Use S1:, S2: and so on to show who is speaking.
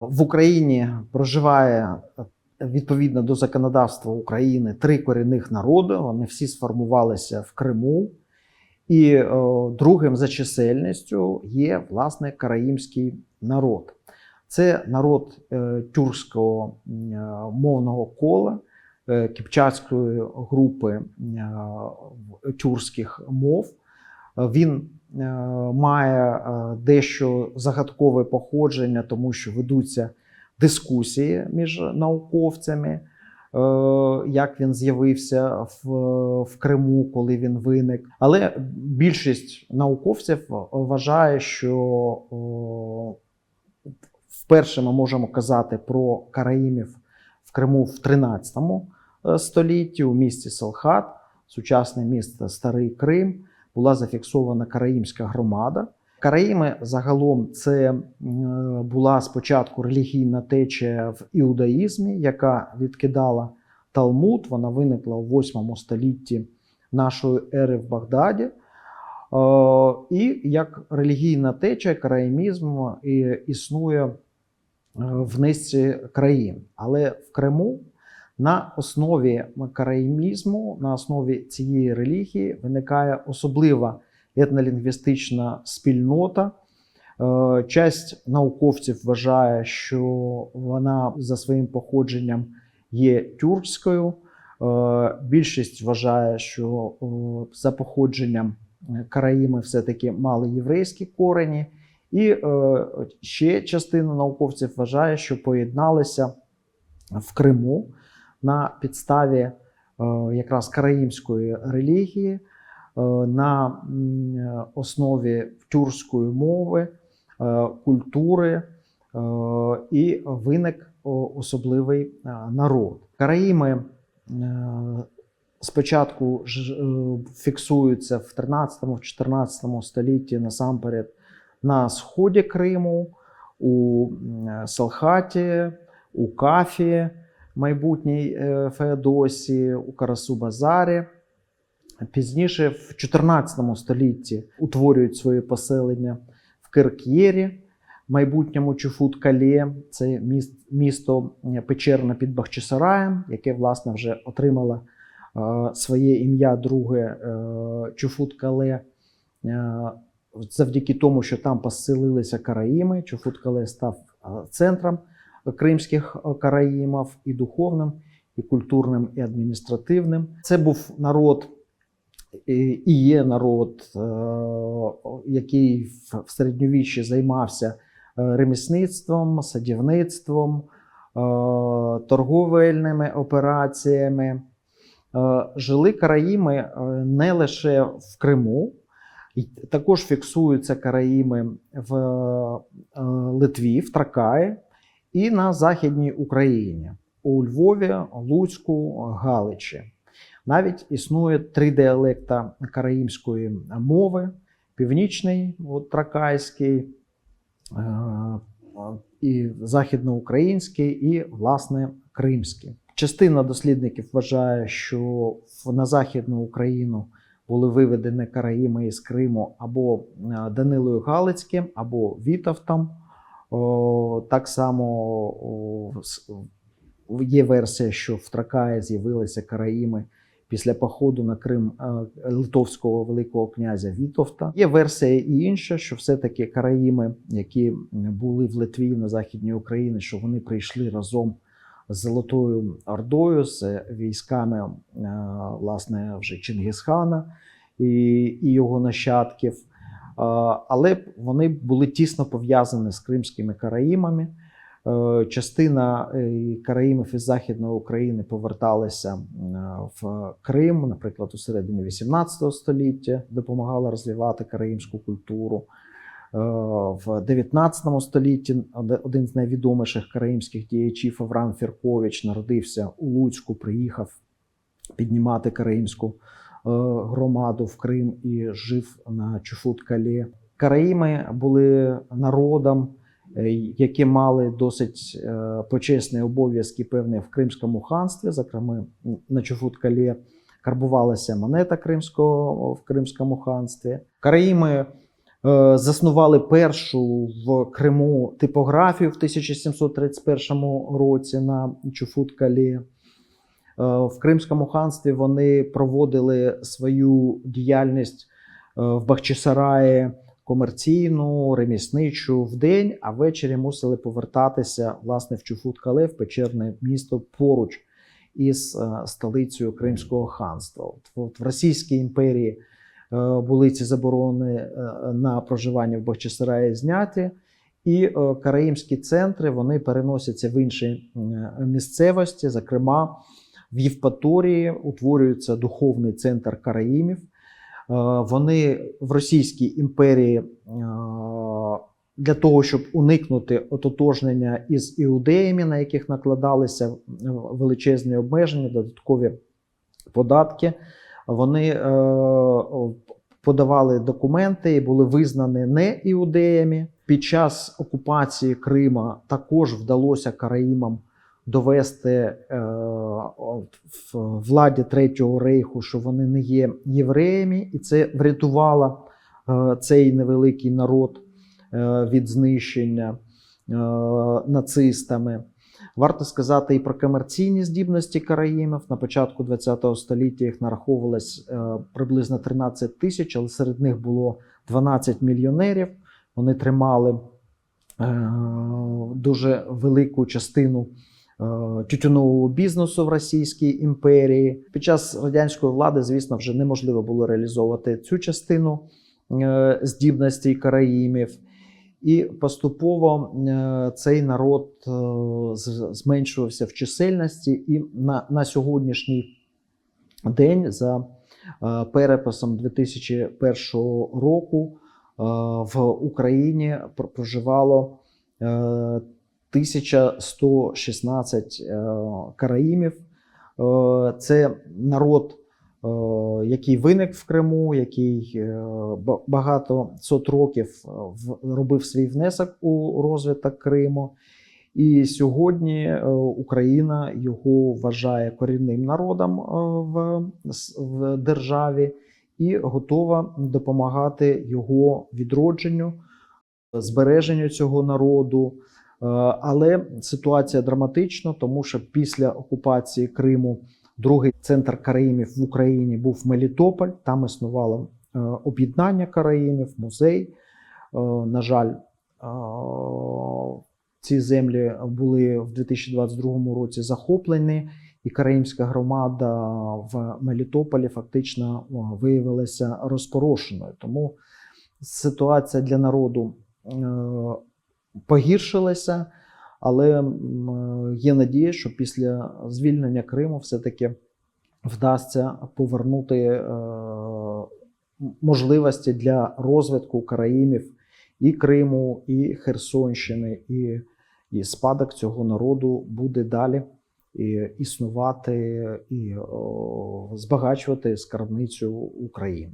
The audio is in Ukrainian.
S1: В Україні проживає е, відповідно до законодавства України три корінних народи. Вони всі сформувалися в Криму. І е, другим за чисельністю є власне караїмський народ. Це народ е, тюркського е, мовного кола, е, кіпчацької групи е, тюркських мов. Він має е, дещо загадкове походження, тому що ведуться дискусії між науковцями, е, як він з'явився в, Криму, коли він виник. Але більшість науковців вважає, що вперше ми можемо казати про караїмів в Криму в 13 е, столітті у місті Салхат, сучасне місто Старий Крим, була зафіксована караїмська громада. Караїми загалом це е, була спочатку релігійна течія в іудаїзмі, яка відкидала Талмуд. Вона виникла у 8 столітті нашої ери в Багдаді. Е, І як релігійна течія, караїмізм існує е, в низці країн. Але в Криму на основі караїмізму, на основі цієї релігії виникає особлива етнолінгвістична спільнота. Е, Часть науковців вважає, що вона за своїм походженням є тюркською. Е, Більшість вважає, що е, за походженням караїми все-таки мали єврейські корені. І ще частина науковців вважає, що поєдналися в Криму на підставі е, якраз караїмської релігії, е, на основі тюркської мови, е, культури і виник особливий народ. Караїми спочатку фіксуються в 13-14 столітті насамперед на сході Криму, у Салхаті, у Кафі, майбутній е, Феодосії, у Карасу-Базарі. Пізніше, в 14 столітті, утворюють своє поселення в Кирк'єрі, майбутньому Чуфут-Кале. Це місто е, печерне під Бахчисараєм, яке власне вже отримало е, своє ім'я друге Чуфут-Кале. Завдяки тому, що там поселилися караїми, Чуфут-Кале став центром кримських е, караїмів і духовним, і культурним, і адміністративним. Це був народ і є народ, е, який в середньовіччі займався е, ремісництвом, садівництвом, торговельними операціями. Жили караїми не лише в Криму, також фіксуються караїми в Литві, в Тракаї і на Західній Україні у Львові, Луцьку, Галичі. Навіть існує три діалекта караїмської мови: північний, от, тракайський, е, і західноукраїнський, і, власне, кримський. Частина дослідників вважає, що на Західну Україну були виведені караїми із Криму або е, Данилою Галицьким, або Вітовтом. О, Так само о, є версія, що в Тракаї з'явилися караїми після походу на Крим е, литовського великого князя Вітовта. Є версія і інша, що все-таки караїми, які були в Литві на західній Україні, що вони прийшли разом з Золотою Ордою, з військами е, власне вже Чингисхана і, і його нащадків. Але вони були тісно пов'язані з кримськими караїмами. Е, Частина е, караїмів із Західної України поверталися е, в Крим, наприклад, у середині 18 століття, допомагала розвивати караїмську культуру. В 19 столітті один з найвідоміших караїмських діячів Авраам Фіркович народився у Луцьку, приїхав піднімати караїмську громаду в Крим і жив на Чуфут-Калі. Караїми були народом, е, які мали досить е, почесні обов'язки певні в Кримському ханстві, зокрема на Чуфут-Калі карбувалася монета кримського в Кримському ханстві. Караїми Е, Заснували першу в Криму типографію в 1731 році на Чуфуткалі. Е, В Кримському ханстві вони проводили свою діяльність е, в Бахчисараї комерційну, ремісничу в день, а ввечері мусили повертатися власне в Чуфуткале, в печерне місто поруч із е, столицею Кримського ханства. От, в Російській імперії були ці заборони на проживання в Бахчисараї зняті. І караїмські центри вони переносяться в інші місцевості. Зокрема, в Євпаторії утворюється духовний центр Караїмів. Е, Вони в Російській імперії е, для того, щоб уникнути ототожнення із іудеями, на яких накладалися е, величезні обмеження, додаткові податки, вони подавали документи і були визнані не іудеями. Під час окупації Крима також вдалося Караїмам довести владі Третього рейху, що вони не є євреями, і це врятувало е, цей невеликий народ е, від знищення е, нацистами. Варто сказати і про комерційні здібності Караїмів. На початку ХХ століття їх нараховувалось приблизно 13 тисяч, але серед них було 12 мільйонерів. Вони тримали дуже велику частину тютюнового бізнесу в Російській імперії. Під час радянської влади, звісно, вже неможливо було реалізовувати цю частину е, здібностей Караїмів. І поступово е, цей народ е, зменшувався в чисельності, і на, на сьогоднішній день, за е, переписом 2001 року, е, в Україні пр- проживало е, 1116 е, караїмів. Е, Це народ, е, який виник в Криму, який багато сот років робив свій внесок у розвиток Криму. І сьогодні Україна його вважає корінним народом в державі і готова допомагати його відродженню, збереженню цього народу. Е, Але ситуація драматична, тому що після окупації Криму другий центр Караїмів в Україні був Мелітополь. Там існувало е, об'єднання Караїмів, музей. Е, На жаль, ці землі були в 2022 році захоплені, і Караїмська громада в Мелітополі фактично виявилася розпорошеною. Тому ситуація для народу погіршилася, але є надія, що після звільнення Криму все-таки вдасться повернути е, можливості для розвитку Караїмів і Криму, і Херсонщини, і, і спадок цього народу буде далі і, існувати і о, збагачувати скарбницю України.